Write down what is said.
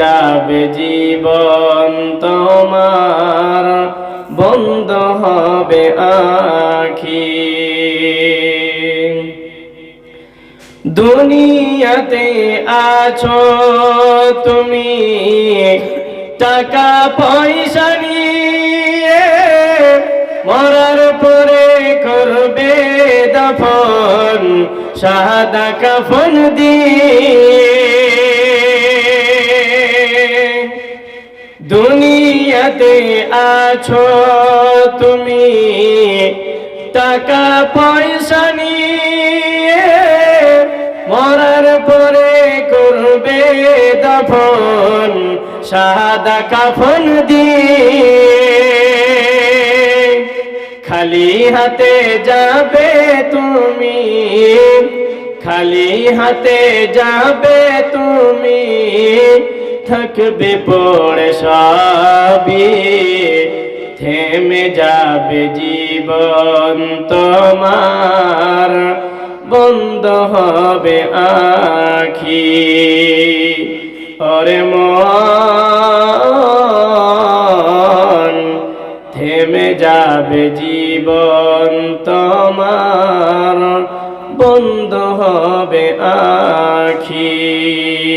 যাবে জীবন তোমার, বন্ধ হবে আখি। দুনিয়াতে আছো তুমি, টাকা পয়সা নিয়ে মরার পরে করবে দফন, সাদা কাফন দিয়ে। দুনিয়াতে আছো তুমি। টাকা পয়সা নিয়ে মরার পরে করবে দফন, সাদা কাফন দিয়ে। খালি হাতে যাবে তুমি, খালি হাতে যাবে তুমি। থাকবে পড়ে সবই। থেমে যাবে জীবন তোমার। বন্ধ হবে আখি। ওরে মন, থেমে যাবে জীবন তোমার। বন্ধ হবে আখি।